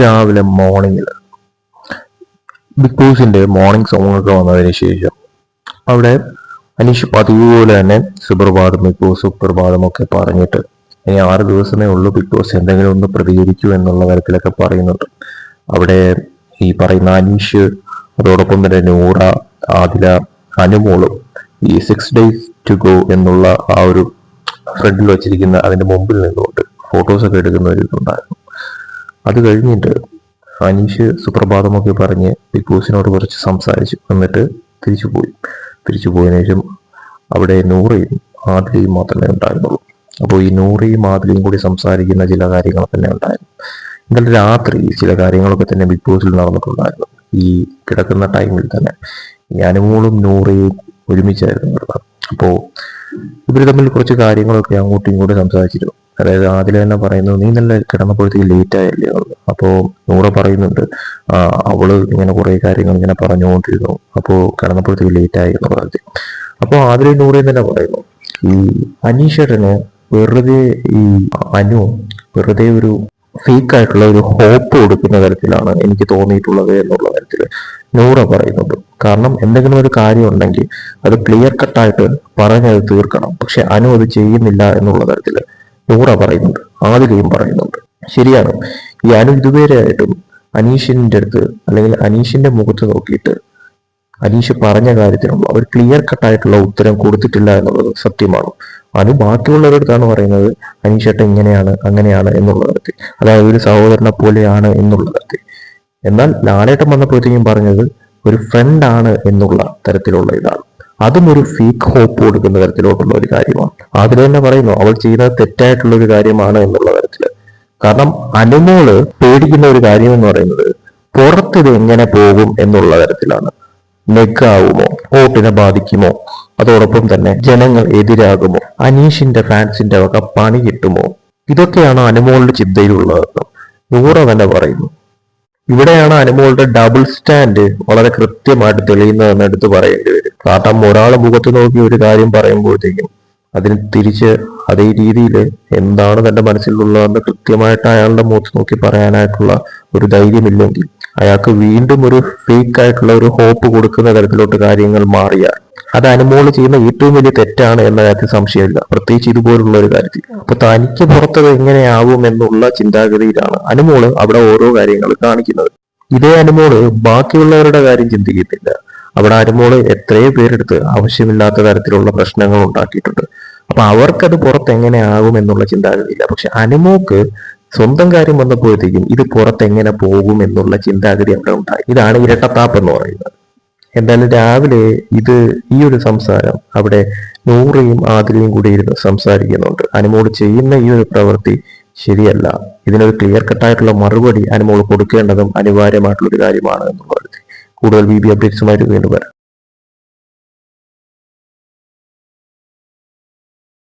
രാവിലെ മോർണിംഗിൽ ബിഗ് ബോസിന്റെ മോർണിംഗ് ഒക്കെ വന്നതിന് ശേഷം അവിടെ അനീഷ് പതിവ് പോലെ തന്നെ സുപ്രഭാതം ബിഗ് ബോസ് സുപ്രഭാതം ഒക്കെ പറഞ്ഞിട്ട് ഇനി ആറ് ദിവസമേ ഉള്ളൂ ബിഗ് ബോസ് എന്തെങ്കിലും ഒന്ന് പ്രതികരിക്കൂ എന്നുള്ള തരത്തിലൊക്കെ പറയുന്നുണ്ട്. അവിടെ ഈ പറയുന്ന അനീഷ് അതോടൊപ്പം തന്നെ നൂറ ആദില അനുമോളും ഈ സിക്സ് ഡേയ്സ് ടു ഗോ എന്നുള്ള ആ ഒരു ഫ്രണ്ടിൽ വെച്ചിരിക്കുന്ന അതിന്റെ മുമ്പിൽ നിന്നുകൊണ്ട് ഫോട്ടോസ് ഒക്കെ എടുക്കുന്ന ഒരു ഇതുണ്ടായിരുന്നു. അത് കഴിഞ്ഞിട്ട് അനീഷ് സുപ്രഭാതമൊക്കെ പറഞ്ഞ് ബിഗ് ബോസിനോട് കുറച്ച് സംസാരിച്ചു. എന്നിട്ട് തിരിച്ചു പോയി. തിരിച്ചു പോയതിനു അവിടെ നൂറയും ആദിലയും മാത്രമേ ഉണ്ടായിരുന്നുള്ളൂ. അപ്പോൾ ഈ നൂറയും ആദിലയും കൂടി സംസാരിക്കുന്ന ചില കാര്യങ്ങൾ തന്നെ ഉണ്ടായിരുന്നു. ഇന്നലെ രാത്രി ചില കാര്യങ്ങളൊക്കെ തന്നെ ബിഗ് ബോസിൽ നടന്നിട്ടുണ്ടായിരുന്നു. ഈ കിടക്കുന്ന ടൈമിൽ തന്നെ ഞാനും മോളും നൂറയും ഒരുമിച്ചായിരുന്നു അപ്പോൾ ഇവർ തമ്മിൽ കുറച്ച് കാര്യങ്ങളൊക്കെ അങ്ങോട്ടും ഇങ്ങോട്ടും സംസാരിച്ചിരുന്നു. അതായത് ആദ്യം തന്നെ പറയുന്നു നീ നല്ല കിടന്നപ്പോഴത്തേക്ക് ലേറ്റ് ആയല്ലേ? അപ്പോൾ നൂറ പറയുന്നുണ്ട് അവൾ ഇങ്ങനെ കുറെ കാര്യങ്ങൾ ഇങ്ങനെ പറഞ്ഞുകൊണ്ടിരുന്നു. അപ്പോൾ കിടന്നപ്പോഴത്തേക്ക് ലേറ്റ് ആയി എന്ന് പറഞ്ഞു അപ്പോൾ ആദ്യം നൂറയും തന്നെ പറയുന്നു ഈ അനീഷേട്ടന് വെറുതെ ഈ അനു വെറുതെ ഒരു ഫേക്ക് ആയിട്ടുള്ള ഒരു ഹോപ്പ് കൊടുക്കുന്ന തരത്തിലാണ് എനിക്ക് തോന്നിയിട്ടുള്ളത് എന്നുള്ള തരത്തിൽ നൂറ പറയുന്നുണ്ട്. കാരണം എന്തെങ്കിലും ഒരു കാര്യം ഉണ്ടെങ്കിൽ അത് ക്ലിയർ കട്ടായിട്ട് പറഞ്ഞത് തീർക്കണം. പക്ഷെ അനു അത് ചെയ്യുന്നില്ല എന്നുള്ള തരത്തിൽ നൂറ പറയുന്നുണ്ട്. ആദിലയും പറയുന്നുണ്ട്. ശരിയാണ്. ഈ അനു ഇതുവരെയായിട്ടും അനീഷിന്റെ അടുത്ത് അല്ലെങ്കിൽ അനീഷിന്റെ മുഖത്ത് നോക്കിയിട്ട് അനീഷ് പറഞ്ഞ കാര്യത്തിനുള്ള അവർ ക്ലിയർ കട്ടായിട്ടുള്ള ഉത്തരം കൊടുത്തിട്ടില്ല എന്നുള്ളത് സത്യമാണ്. അനു ബാക്കിയുള്ളവരടുത്താണ് പറയുന്നത് അനീഷേട്ട ഇങ്ങനെയാണ് അങ്ങനെയാണ് എന്നുള്ള തരത്തിൽ. അതായത് ഒരു സഹോദരനെ പോലെയാണ് എന്നുള്ള തരത്തിൽ. എന്നാൽ ലാലേട്ടൻ വന്നപ്പോഴത്തേക്കും പറഞ്ഞത് ഒരു ഫ്രണ്ട് ആണ് എന്നുള്ള തരത്തിലുള്ള ഇതാണ്. അതും ഒരു ഫേക്ക് ഹോപ്പ് കൊടുക്കുന്ന തരത്തിലോട്ടുള്ള ഒരു കാര്യമാണ്. അതിൽ തന്നെ പറയുന്നു അവൾ ചെയ്യുന്നത് തെറ്റായിട്ടുള്ള ഒരു കാര്യമാണ് എന്നുള്ള തരത്തിൽ കാരണം അനുമോൾ പേടിക്കുന്ന ഒരു കാര്യം എന്ന് പറയുന്നത് പുറത്തിത് എങ്ങനെ പോകും എന്നുള്ള തരത്തിലാണ്. നെഗാവുമോ വോട്ടിനെ ബാധിക്കുമോ അതോടൊപ്പം തന്നെ ജനങ്ങൾ എതിരാകുമോ അനീഷിന്റെ ഫാൻസിന്റെ വക പണി കിട്ടുമോ ഇതൊക്കെയാണ് അനുമോളുടെ ചിന്തയിലുള്ളതെന്ന് നൂറ തന്നെ പറയുന്നു ഇവിടെയാണ് അനുമോളുടെ ഡബിൾ സ്റ്റാൻഡ് വളരെ കൃത്യമായിട്ട് തെളിയുന്നതെന്ന് എടുത്ത് പറയേണ്ടി വരും. കാരണം ഒരാൾ മുഖത്ത് നോക്കി ഒരു കാര്യം പറയുമ്പോഴത്തേക്കും അതിന് തിരിച്ച് അതേ രീതിയിൽ എന്താണ് തന്റെ മനസ്സിലുള്ളതെന്ന് കൃത്യമായിട്ട് അയാളുടെ മുഖത്ത് നോക്കി പറയാനായിട്ടുള്ള ഒരു ധൈര്യമില്ലെങ്കിൽ അയാൾക്ക് വീണ്ടും ഒരു ഫേക്ക് ആയിട്ടുള്ള ഒരു ഹോപ്പ് കൊടുക്കുന്ന തരത്തിലോട്ട് കാര്യങ്ങൾ മാറിയാൽ അത് അനുമോൾ ചെയ്യുന്ന ഏറ്റവും വലിയ തെറ്റാണ് എന്ന കാര്യത്തിൽ സംശയമില്ല. പ്രത്യേകിച്ച് ഇതുപോലുള്ള ഒരു കാര്യത്തിൽ. അപ്പൊ തനിക്ക് പുറത്തത് എങ്ങനെയാവും എന്നുള്ള ചിന്താഗതിയിലാണ് അനുമോൾ അവിടെ ഓരോ കാര്യങ്ങൾ കാണിക്കുന്നത്. ഇതേ അനുമോൾ ബാക്കിയുള്ളവരുടെ കാര്യം ചിന്തിക്കുന്നില്ല അവിടെ അനുമോൾ എത്രയോ പേരെടുത്ത് ആവശ്യമില്ലാത്ത തരത്തിലുള്ള പ്രശ്നങ്ങൾ ഉണ്ടാക്കിയിട്ടുണ്ട്. അപ്പൊ അവർക്കത് പുറത്ത് എങ്ങനെയാകും എന്നുള്ള ചിന്താഗതിയില്ല. പക്ഷെ അനുമോക്ക് സ്വന്തം കാര്യം വന്നപ്പോഴത്തേക്കും ഇത് പുറത്തെങ്ങനെ പോകും എന്നുള്ള ചിന്താഗതി അവിടെ ഉണ്ടായി. ഇതാണ് ഇരട്ടത്താപ്പ് എന്ന് പറയുന്നത്. എന്തായാലും രാവിലെ ഇത് ഈ ഒരു സംസാരം അവിടെ നൂറിയും ആതിരയും കൂടി ഇരുന്ന് സംസാരിക്കുന്നുണ്ട്. അനുമോൾ ചെയ്യുന്ന ഈ ഒരു പ്രവൃത്തി ശരിയല്ല. ഇതിനൊരു ക്ലിയർ കട്ടായിട്ടുള്ള മറുപടി അനുമോൾ കൊടുക്കേണ്ടതും അനിവാര്യമായിട്ടുള്ള ഒരു കാര്യമാണ് എന്നുള്ളത് കൂടുതൽ ബി ബി അപ്ഡേറ്റ്സുമായിട്ട് വീണ്ടും വരാം.